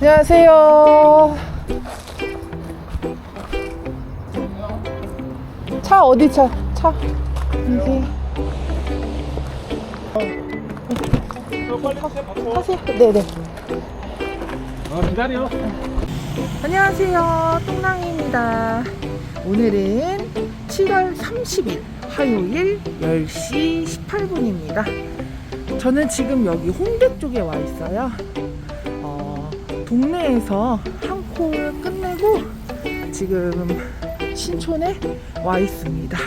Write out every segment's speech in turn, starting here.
안녕하세요. 차 어디 차? 차. 여기. 타세요. 네네. 어, 기다려. 안녕하세요. 똥랑입니다. 오늘은 7월 30일 화요일 10시 18분입니다. 저는 지금 여기 홍대 쪽에 와 있어요. 어, 동네에서 한콜 끝내고 지금 신촌에 와 있습니다.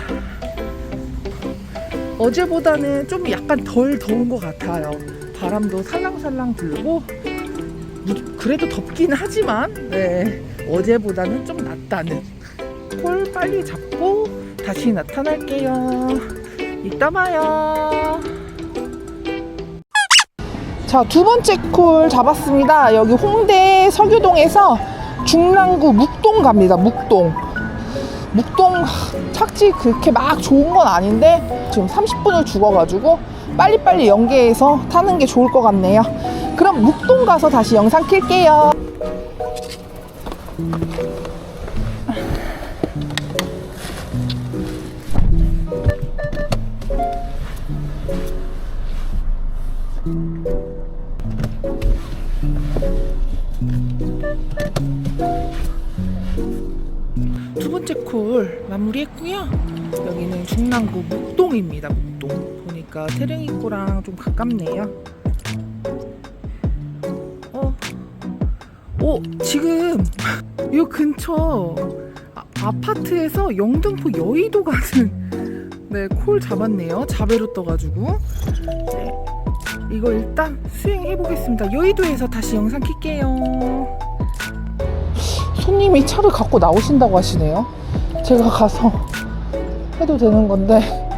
어제보다는 좀 약간 덜 더운 것 같아요. 바람도 살랑살랑 불고 무- 그래도 덥긴 하지만 네, 어제보다는 좀 낫다는 콜 빨리 잡고 다시 나타날게요. 이따 봐요. 자 두 번째 콜 잡았습니다. 여기 홍대 서교동에서 중랑구 묵동 갑니다. 묵동. 묵동 착지 그렇게 막 좋은 건 아닌데 지금 30분을 죽어가지고 빨리빨리 연계해서 타는 게 좋을 것 같네요. 그럼 묵동 가서 다시 영상 킬게요. 두 번째 콜 마무리했고요. 여기는 중랑구 묵동입니다. 묵동. 보니까 태릉입구랑 좀 가깝네요. 어, 어 지금 이 근처 아, 아파트에서 영등포 여의도 가는 네, 콜 잡았네요. 자배로 떠가지고. 네, 이거 일단 수행해 보겠습니다. 여의도에서 다시 영상 킬게요. 손님이 차를 갖고 나오신다고 하시네요. 제가 가서 해도 되는 건데.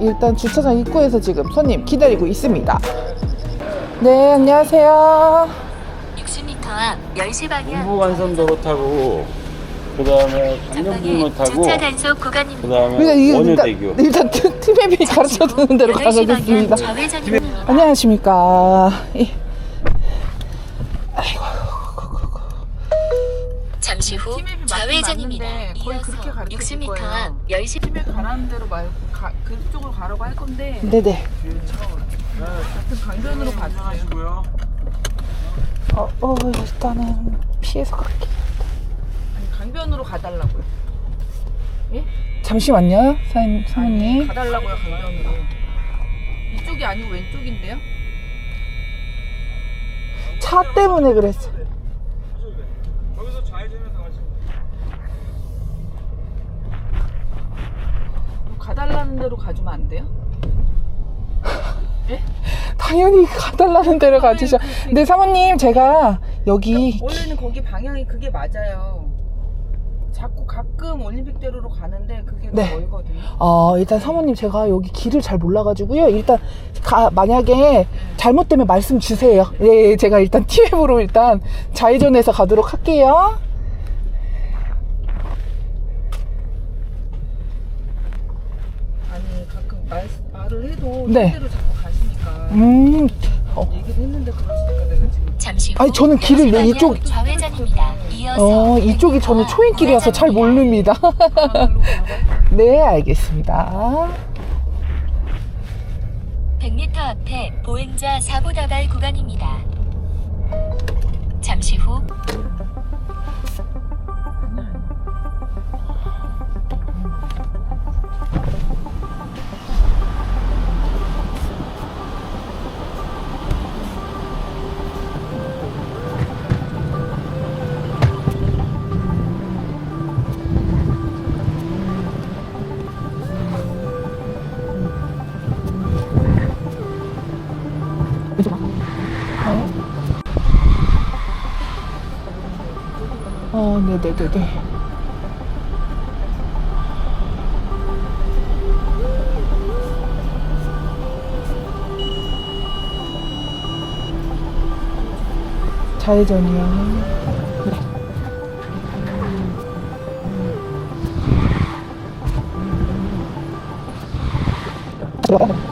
일단 주차장 입구에서 지금 손님 기다리고 있습니다. 네, 안녕하세요. 60m 앞 10시 방향 동부간선도로 타고 그 다음에 강변북로 타고 주차 단속 그 구간입니다. 다음에 일단, 원효대교. 일단, 일단 트- 팀앱이 가르쳐 주는 대로 8시 방향 가겠습니다. 좌회전입니다. 안녕하십니까. 예. 잠시 후 좌회전입니다. 이어서 60m 앞 10시 집에 가라는 대로 말고 가, 그쪽으로 가라고 할 건데 네네. 같은 강변으로 가주세요. 어, 어, 일단은 피해서 갈게. 아니 강변으로 가달라고요. 잠시만요, 사장님, 사모님. 가달라고요 강변으로. 이쪽이 아니고 왼쪽인데요? 차 때문에 그랬어. 가달라는 대로 가주면 안 돼요? 당연히 가달라는 데로 가주셔. 네, 사모님, 제가 여기. 원래는 거기 방향이 그게 맞아요. 자꾸 가끔 올림픽대로로 가는데 그게 네. 멀거든요. 어, 일단 사모님, 제가 여기 길을 잘 몰라가지고요. 일단, 가, 만약에 잘못되면 말씀 주세요. 네, 제가 일단 티맵으로 일단 좌회전해서 가도록 할게요. 아니 가끔 말, 말을 해도 네. 실대로 자꾸 가시니까 음, 어. 얘기를 했는데 그러시니까 내가 지금 잠시 후 아니, 저는 길을 10시 방향 이쪽- 좌회전입니다. 이어서 어, 이쪽이 저는 초행길이라서 잘 모릅니다. 네, 알겠습니다. 100m 앞에 보행자 사고 다발 구간입니다. 잠시 후 어, 네네네네. 좌회전이요. 네.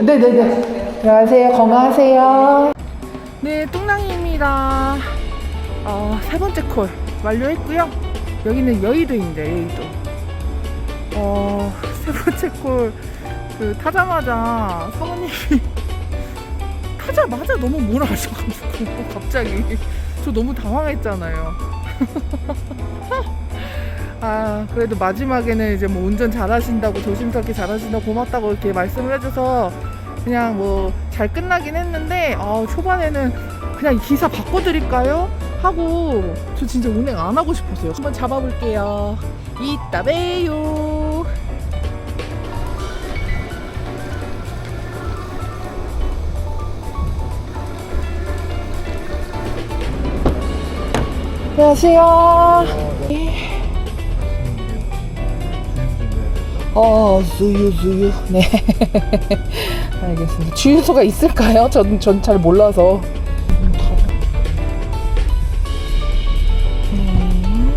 네네네. 안녕하세요. 건강하세요. 네, 뚱랑이입니다. 어, 세 번째 콜 완료했고요. 여기는 여의도입니다. 여의도. 어, 세 번째 콜 그 타자마자 사모님이 타자마자 너무 몰아가셔가지고 갑자기 저 너무 당황했잖아요. 아 그래도 마지막에는 이제 뭐 운전 잘하신다고 조심스럽게 잘하신다고 고맙다고 이렇게 말씀을 해줘서 그냥 뭐 잘 끝나긴 했는데 아 초반에는 그냥 기사 바꿔드릴까요? 하고 저 진짜 운행 안 하고 싶었어요. 한번 잡아볼게요. 이따 봬요. 안녕하세요. 어, 수유, 수유. 네. 알겠습니다. 주유소가 있을까요? 전, 전 잘 몰라서. 음.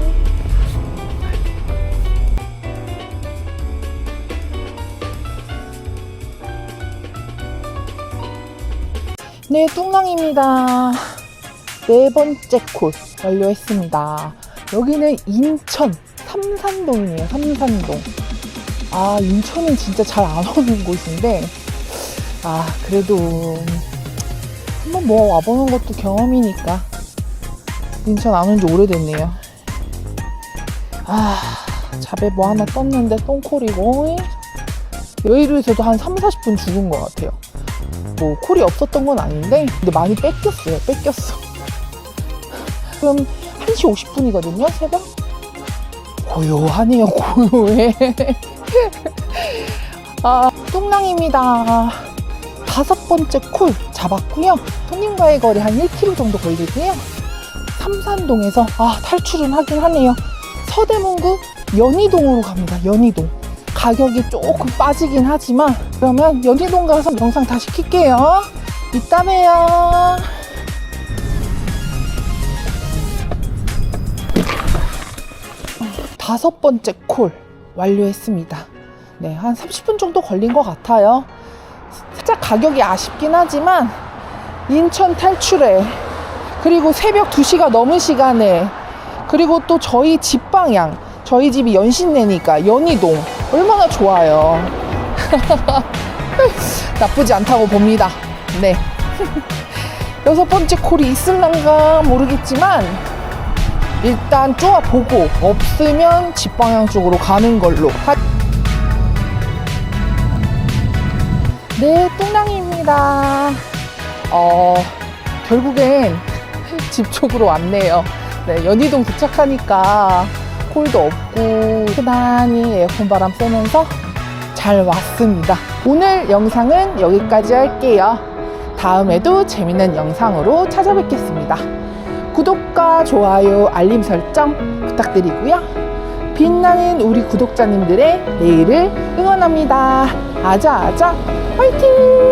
네, 뚱랑입니다. 네 번째 콜 완료했습니다. 여기는 인천 삼산동이네요. 삼산동. 아, 인천은 진짜 잘 안 오는 곳인데, 아, 그래도 한번 뭐 와보는 것도 경험이니까. 인천 안 온 지 오래됐네요. 아, 잡에 뭐 하나 떴는데 똥콜이고, 여의도에서도 한 3, 40분 죽은 것 같아요. 뭐, 콜이 없었던 건 아닌데, 근데 많이 뺏겼어요. 뺏겼어. 지금 1시 50분이거든요, 새벽? 고요하네요, 고요해. 아, 뚱랑입니다. 다섯 번째 콜 잡았고요. 손님과의 거리 한 1km 정도 걸리고요. 삼산동에서 아, 탈출은 하긴 하네요. 서대문구 연희동으로 갑니다. 연희동. 가격이 조금 빠지긴 하지만 그러면 연희동 가서 영상 다시 킬게요. 이따 봬요. 다섯 번째 콜 완료했습니다. 네, 한 30분 정도 걸린 것 같아요. 살짝 가격이 아쉽긴 하지만 인천 탈출에 그리고 새벽 2시가 넘은 시간에 그리고 또 저희 집 방향 저희 집이 연신내니까 연희동 얼마나 좋아요. 나쁘지 않다고 봅니다. 네. 여섯 번째 콜이 있을란가 모르겠지만 일단 쪼아 보고 없으면 집 방향 쪽으로 가는 걸로. 네, 뚱랑이입니다. 어, 결국엔 집 쪽으로 왔네요. 네, 연희동 도착하니까 콜도 없고 편안히 에어컨 바람 쐬면서 잘 왔습니다. 오늘 영상은 여기까지 할게요. 다음에도 재밌는 영상으로 찾아뵙겠습니다. 구독과 좋아요, 알림 설정 부탁드리고요. 빛나는 우리 구독자님들의 내일을 응원합니다. 아자아자 화이팅!